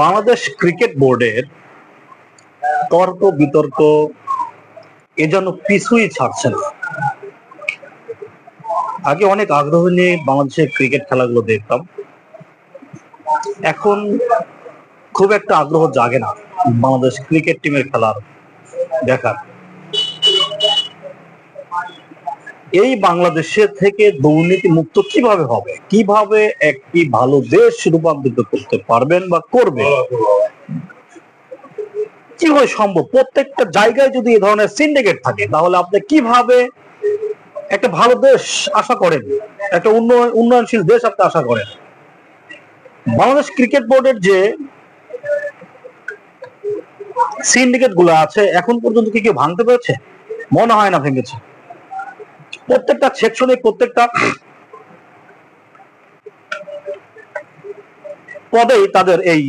Bangladesh cricket বোর্ডের তর্ক বিতর্ক, এ যেন পিছুই ছাড়ছে না। আগে অনেক আগ্রহ নিয়ে বাংলাদেশের ক্রিকেট খেলাগুলো দেখতাম। এখন খুব একটা আগ্রহ জাগে না বাংলাদেশ ক্রিকেট টিমের খেলার দেখার। এই বাংলাদেশের থেকে দুর্নীতি মুক্ত কীভাবে হবে? কীভাবে একটি ভালো দেশ রূপান্তরিত করতে পারবেন বা করবে? কীভাবে সম্ভব? প্রত্যেকটা জায়গায় যদি এই ধরনের সিন্ডিকেট থাকে, তাহলে আপনি কীভাবে একটা ভালো দেশ আশা করেন? একটা উন্নয়ন উন্নয়নশীল দেশ আপনি আশা করেন? বাংলাদেশ ক্রিকেট বোর্ডের যে সিন্ডিকেটগুলো আছে, এখন পর্যন্ত কি কেউ ভাঙতে পেরেছে? মনে হয় না ভেঙেছে। প্রত্যেকটা সেকশনে প্রত্যেকটা পদেই তাদের এই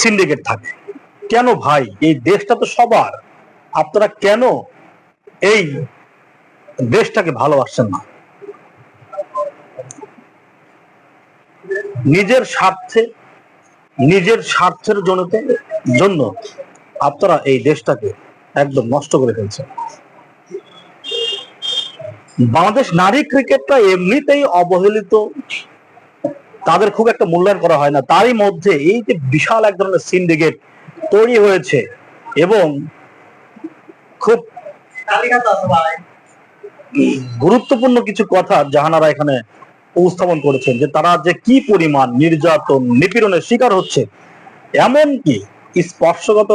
সিন্ডিকেট থাকে। কেন ভাই? এই দেশটা তো সবার। আপনারা কেন এই দেশটাকে ভালোবাসছেন না? নিজের স্বার্থে, নিজের স্বার্থের জন্য আপনারা এই দেশটাকে একদম নষ্ট করে ফেলছেন। বাংলাদেশ নারী ক্রিকেটটা এমনিতেই অবহেলিত। তাদের খুব একটা মূল্যায়ন করা হয় না। তারই মধ্যে এই যে বিশাল এক ধরনের সিন্ডিকেট তৈরি হয়েছে এবং খুব গুরুত্বপূর্ণ কিছু কথা জাহানারা এখানে উপস্থাপন করেছেন যে তারা যে কি পরিমাণ নির্যাতন, নিপীড়নের শিকার হচ্ছে, এমনকি স্পর্শগত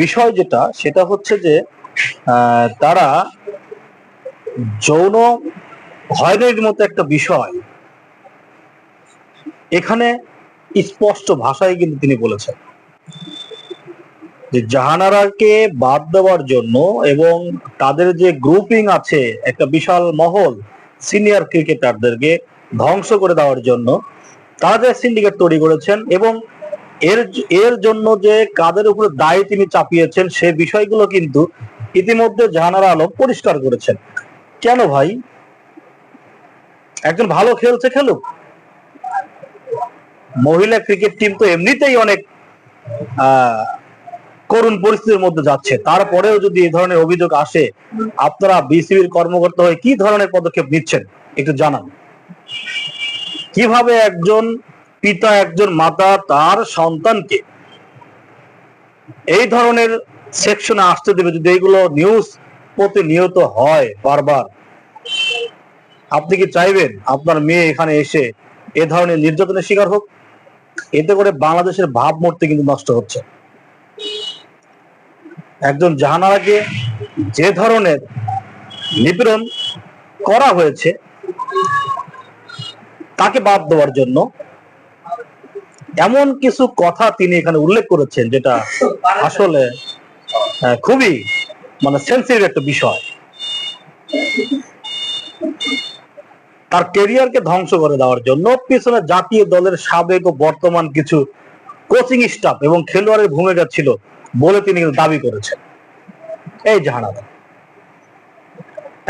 বিষয় যেটা, সেটা হচ্ছে যে তারা যৌন হয়রানির মতো একটা বিষয়। এখানে স্পষ্ট ভাষায় কিন্তু তিনি বলেছেন যে জাহানারাকে বাদ দেওয়ার জন্য এবং তাদের যে গ্রুপিং আছে, একটা বিশাল মহল সিনিয়র ক্রিকেটারদেরকে ধ্বংস করে দেওয়ার জন্য, তারা যে সিন্ডিকেট তৈরি করেছেন এবং এর এর জন্য যে কাদের উপরে দায় তিনি চাপিয়েছেন, সে বিষয়গুলো কিন্তু ইতিমধ্যে জাহানারা আলম পরিষ্কার করেছেন। কেন ভাই? একজন ভালো খেলছে খেলুক। মহিলা ক্রিকেট টিম তো এমনিতেই অনেক করুণ পরিস্থিতির মধ্যে যাচ্ছে। তারপরেও যদি এই ধরনের অভিযোগ আসে, আপনারা বিসিবির কর্মকর্তা হয়ে কি ধরনের পদক্ষেপ নিচ্ছেন? একটু জানান। কীভাবে একজন পিতা, একজন মাতা তার সন্তানকে এই ধরনের সেকশনে আসতে দেবে? যদি এইগুলো নিউজ প্রতিনিয়ত হয় বারবার। আপনি কি চাইবেন আপনার মেয়ে এখানে এসে এ ধরনের নির্যাতনের শিকার হোক? এতে করে বাংলাদেশের ভাবমূর্তি কিন্তু নষ্ট হচ্ছে। একজন জাহানারাকে যে ধরনের নিপীড়ন করা হয়েছে, তাকে বাদ দেওয়ার জন্য এমন কিছু কথা তিনি এখানে উল্লেখ করেছেন, যেটা আসলে খুবই মানে সেন্সিটিভ একটা বিষয়। তার কেরিয়ারকে ধ্বংস করে দেওয়ার জন্য পিছনে জাতীয় দলের সাবেক ও বর্তমান কিছু কোচিং স্টাফ এবং খেলোয়াড়ের ভূমিকা ছিল বলে তিনি দাবি করেছেন। এই জাহানারা।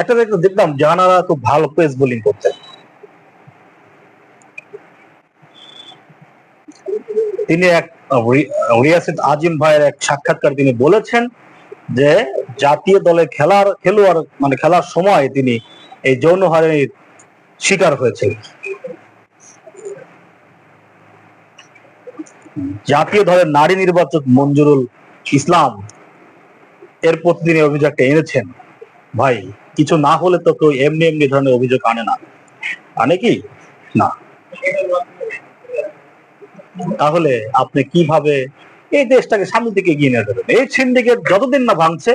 একটা দেখলাম জাহানারা খুব ভালো পেস বোলিং করতেন তিনি এক রিয়াসিদ আজিম ভাইয়ের এক সাক্ষাৎকার তিনি বলেছেন যে জাতীয় দলে খেলার, খেলোয়াড় মানে খেলার সময় তিনি এই যৌন হারানির শিকার হয়েছিল জাতীয় দলের নারী নির্বাচক মঞ্জুরুল ইসলাম এর প্রতি তিনি অভিযোগটা এনেছেন। ভাই, কিছু না হলে তো কেউ এমনি এমনি ধরনের অভিযোগ আনে না। আনে কি না। তাহলে আপনি কীভাবে এই দেশটাকে সামনের দিকে এগিয়ে নিয়ে যাবেন এই সিন্ডিকেট যতদিন না ভাঙছে,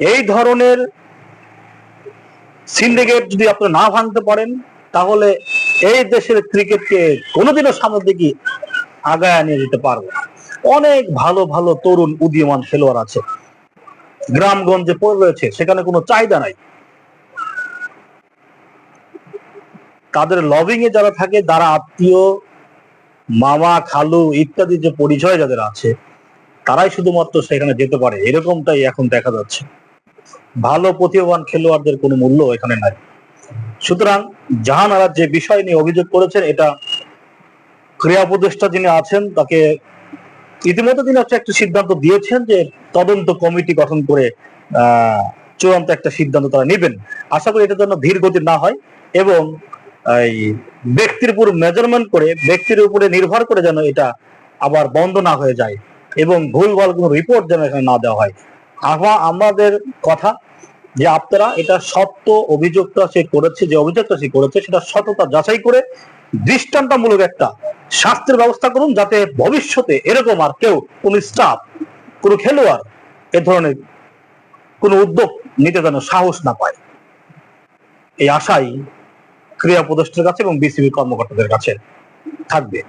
এই ধরনের সিন্ডিকেট যদি আপনি না ভাঙতে পারেন, তাহলে এই দেশের ক্রিকেটকে কোনোদিনও সামনের দিকে আগায় নিয়ে যেতে পারবে। অনেক ভালো ভালো তরুণ, উদীয়মান খেলোয়াড় আছে। গ্রামগঞ্জে পড়ে রয়েছে, সেখানে কোনো চাহিদা নাই। তাদের লবিং এ যারা থাকে যারা আত্মীয় মামা খালু ইত্যাদি যে পরিচয় যাদের আছে তারাই শুধুমাত্র সেখানে যেতে পারে। এরকমটাই এখন দেখা যাচ্ছে। ভালো প্রতিভাবান খেলোয়াড়দের কোনো মূল্য এখানে নাই। সুতরাং জাহান জাহানারা যে বিষয় নিয়ে অভিযোগ করেছেন এটা ক্রীড়া উপদেষ্টা যিনি আছেন তাকে ইতিমধ্যে তিনি হচ্ছে একটা সিদ্ধান্ত দিয়েছেন যে তদন্ত কমিটি গঠন করে আহ, চূড়ান্ত একটা সিদ্ধান্ত তারা নেবেন। আশা করি এটা যেন ধীর গতি না হয়। এবং এই ব্যক্তির উপর মেজারমেন্ট করে, ব্যক্তির উপরে নির্ভর করে যেন এটা আবার বন্ধ না হয়ে যায় এবং ভুলভাল কোনো রিপোর্ট যেন এখানে না দেওয়া হয়। আমা- আমাদের কথা যে আপনারা এটা সত্য অভিযোগটা সে করেছে, যে অভিযোগটা সে করেছে, সেটা সততা যাচাই করে দৃষ্টান্তমূলক একটা শাস্তির ব্যবস্থা করুন যাতে ভবিষ্যতে এরকম আর কেউ, কোন স্টাফ কোন খেলোয়াড় এ ধরনের কোন উদ্যোগ নিতে যেন সাহস না পায়। এই আশাই ক্রীড়া প্রদর্শনের কাছে এবং বিসিবি কর্মকর্তাদের কাছে থাকবে।